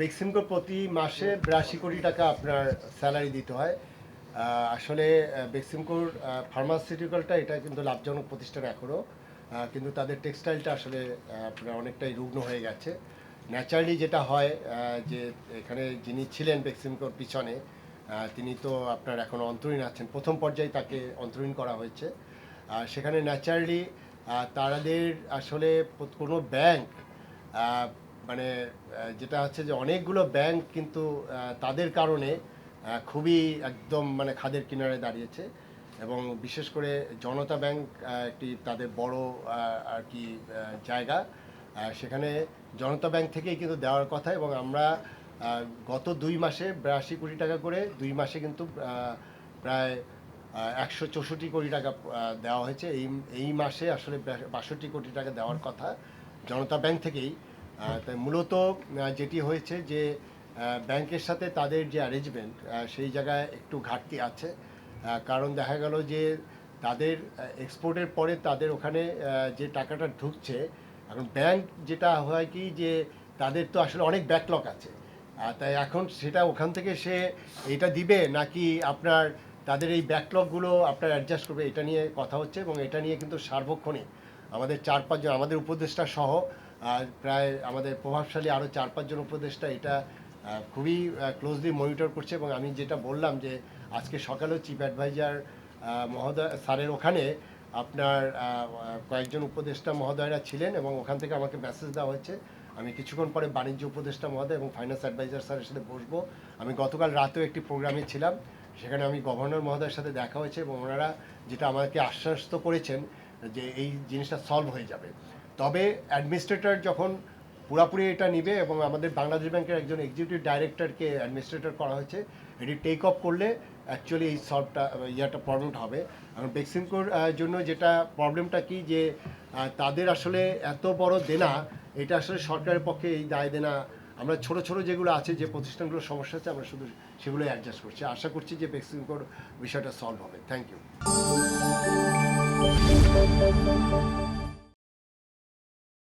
বেক্সিমকো প্রতি মাসে বিরাশি কোটি টাকা আপনার স্যালারি দিতে হয়। আসলে বেক্সিমকোর ফার্মাসিউটিক্যালটা এটা কিন্তু লাভজনক প্রতিষ্ঠান এখনও কিন্তু তাদের টেক্সটাইলটা আসলে আপনার অনেকটাই রুগ্ন হয়ে গেছে। ন্যাচারালি যেটা হয় যে এখানে যিনি ছিলেন বেক্সিমকোর পিছনে তিনি তো আপনার এখন অন্তরীণ আছেন। প্রথম পর্যায়ে তাকে অন্তরীণ করা হয়েছে। আর সেখানে ন্যাচারালি তাদের আসলে কোনো ব্যাংক মানে যেটা হচ্ছে যে অনেকগুলো ব্যাংক কিন্তু তাদের কারণে খুবই একদম মানে খাদের কিনারে দাঁড়িয়েছে এবং বিশেষ করে জনতা ব্যাংক একটি তাদের বড় আর কি জায়গা। সেখানে জনতা ব্যাংক থেকেই কিন্তু দেওয়ার কথা এবং আমরা গত দুই মাসে বিরাশি কোটি টাকা করে, দুই মাসে কিন্তু প্রায় একশো চৌষট্টি কোটি টাকা দেওয়া হয়েছে। এই এই মাসে আসলে বাষট্টি কোটি টাকা দেওয়ার কথা জনতা ব্যাংক থেকেই। তাই মূলত যেটি হয়েছে যে ব্যাংকের সাথে তাদের যে অ্যারেঞ্জমেন্ট সেই জায়গায় একটু ঘাটতি আছে। কারণ দেখা গেল যে, তাদের এক্সপোর্টের পরে তাদের ওখানে যে টাকাটা ঢুকছে, এখন ব্যাংক যেটা হয় কি যে, তাদের তো আসলে অনেক ব্যাকলগ আছে। তাই এখন সেটা ওখান থেকে সে এটা দিবে নাকি আপনার, তাদের এই ব্যাকলগগুলো আপনার অ্যাডজাস্ট করবে, এটা নিয়ে কথা হচ্ছে এবং এটা নিয়ে কিন্তু সার্বক্ষণিক আমাদের চার পাঁচজন, আমাদের উপদেষ্টা সহ আহ, প্রায় আমাদের প্রভাবশালী আরও চার পাঁচজন উপদেষ্টা এটা খুবই ক্লোজলি মনিটর করছে এবং আমি যেটা বললাম যে আজকে সকালেও চিফ অ্যাডভাইজার মহোদয় স্যারের ওখানে আপনার কয়েকজন উপদেষ্টা মহোদয়রা ছিলেন এবং ওখান থেকে আমাকে মেসেজ দেওয়া হয়েছে। আমি কিছুক্ষণ পরে বাণিজ্য উপদেষ্টা মহোদয় এবং ফাইন্যান্স অ্যাডভাইজার স্যারের সাথে বসবো। আমি গতকাল রাতেও একটি প্রোগ্রামে ছিলাম সেখানে আমি গভর্নর মহোদয়ের সাথে দেখা হয়েছে এবং ওনারা যেটা আমাকে আশ্বস্ত করেছেন যে এই জিনিসটা সলভ হয়ে যাবে। তবে অ্যাডমিনিস্ট্রেটর যখন পুরাপুরি এটা নিবে এবং আমাদের বাংলাদেশ ব্যাংকের একজন এক্সিকিউটিভ ডাইরেক্টরকে অ্যাডমিনিস্ট্রেটর করা হয়েছে, এটি টেক অফ করলে অ্যাকচুয়ালি এই সলভটা ইয়াটা প্রবলেমটা হবে। এখন বেক্সিমকোর জন্য যেটা প্রবলেমটা কি যে তাদের আসলে এত বড় দেনা, এটা আসলে সরকারের পক্ষে এই দায় দেনা, আমরা ছোট ছোট যেগুলো আছে, যে প্রতিষ্ঠানগুলোর সমস্যা আছে, আমরা শুধু সেগুলোই অ্যাডজাস্ট করছি। আশা করছি যে বেক্সিমকোর বিষয়টা সলভ হবে। Thank you